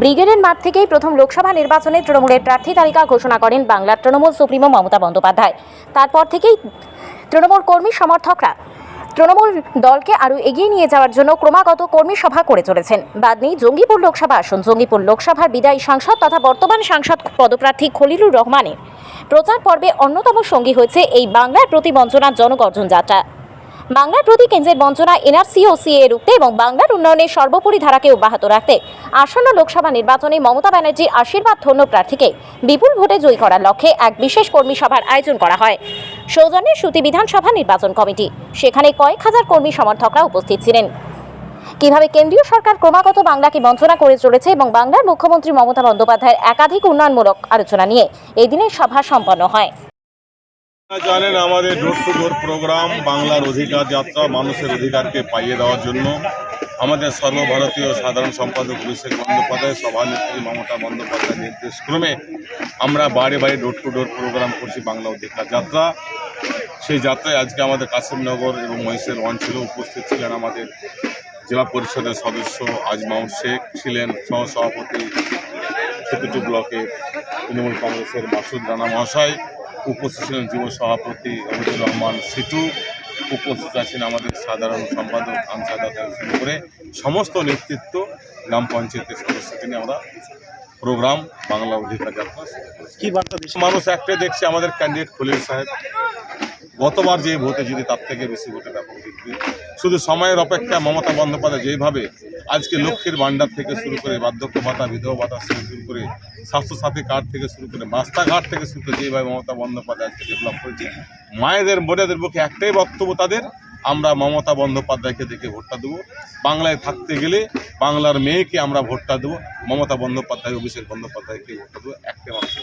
ব্রিগেডের মাঠ থেকেই প্রথম লোকসভা নির্বাচনে তৃণমূলের প্রার্থী তালিকা ঘোষণা করেন বাংলার তৃণমূল সুপ্রিমো মমতা বন্দ্যোপাধ্যায়। তারপর থেকেই তৃণমূল কর্মী সমর্থকরা তৃণমূল দলকে আরও এগিয়ে নিয়ে যাওয়ার জন্য ক্রমাগত কর্মী সভা করে চলেছেন। বাদ নেই জঙ্গিপুর লোকসভা আসন, জঙ্গিপুর লোকসভার বিদায়ী সাংসদ তথা বর্তমান সাংসদ পদপ্রার্থী খলিলুর রহমানের প্রচার পর্বে অন্যতম সঙ্গী হয়েছে এই বাংলার প্রতি বঞ্চনার জনগর্জন যাত্রা। বাংলার প্রতি কেন্দ্রের বঞ্চনা এনআরসি ও সিএ রুখতে এবং বাংলার উন্নয়নের সর্বোপরি ধারাকে অব্যাহত রাখতে আসন্ন লোকসভা নির্বাচনে মমতা ব্যানার্জির আশীর্বাদ ধন্য প্রার্থীকে বিপুল ভোটে জয়ী করার লক্ষ্যে এক বিশেষ কর্মী সভার আয়োজন করা হয়। সৌজন্যে সুতি বিধানসভা নির্বাচন কমিটি। সেখানে কয়েক হাজার কর্মী সমর্থকরা উপস্থিত ছিলেন। কীভাবে কেন্দ্রীয় সরকার ক্রমাগত বাংলাকে বঞ্চনা করে চলেছে এবং বাংলার মুখ্যমন্ত্রী মমতা বন্দ্যোপাধ্যায়ের একাধিক উন্নয়নমূলক আলোচনা নিয়ে এই দিনের সভা সম্পন্ন হয়। জানেন আমাদের ডোর টু ডোর প্রোগ্রাম বাংলার অধিকার যাত্রা, মানুষের অধিকারকে পাইয়ে দেওয়ার জন্য। আমাদের সর্বভারতীয় সাধারণ সম্পাদক অভিষেক বন্দ্যোপাধ্যায়, সভানেত্রী মমতা বন্দ্যোপাধ্যায়ের নির্দেশ ক্রমে আমরা বাড়ি বাড়ি ডোর টু ডোর প্রোগ্রাম করছি বাংলা অধিকার যাত্রা। সেই যাত্রায় আজকে আমাদের কাশিমনগর এবং মহিষের অঞ্চলে উপস্থিত ছিলেন আমাদের জেলা পরিষদের সদস্য আজমাউর শেখ ছিলেন, সহসভাপতি সেতুটু ব্লকের তৃণমূল কংগ্রেসের মাসুদ রানা মহাশয়। উপস্থিত ছিলেন যুব সভাপতি আবুদুর রহমান সিটু উপস্থিত আছেন আমাদের সাধারণ সম্পাদক আনসাদা শুরু করে সমস্ত নেতৃত্ব গ্রাম পঞ্চায়েতের সদস্যকে নিয়ে আমরা প্রোগ্রাম বাংলা অধিকার যাত্রা কি বার্তা মানুষ একটাই দেখছে আমাদের ক্যান্ডিডেট খলিল সাহেব। গতবার যে ভোটে যদি তার থেকে বেশি ভোটে ব্যাপক জিতবে শুধু সময়ের অপেক্ষা মমতা বন্দ্যোপাধ্যায় যেভাবে আজকে লক্ষ্মীর ভাণ্ডার থেকে শুরু করে বার্ধক্য ভাতা, বিধবা ভাতা থেকে শুরু করে স্বাস্থ্যসাথী কার্ড থেকে শুরু করে রাস্তাঘাট থেকে শুরু করে যেভাবে মমতা বন্দ্যোপাধ্যায় আজকে ডেভেলপ করেছে, মায়েদের, বোনেদের পক্ষে একটাই বক্তব্য তাদের, আমরা মমতা বন্দ্যোপাধ্যায়কে দেখে ভোটটা দেবো। বাংলায় থাকতে গেলে বাংলার মেয়েকে আমরা ভোটটা দেবো, মমতা বন্দ্যোপাধ্যায়, অভিষেক বন্দ্যোপাধ্যায়কে ভোটটা দেবো, একটাই মানুষের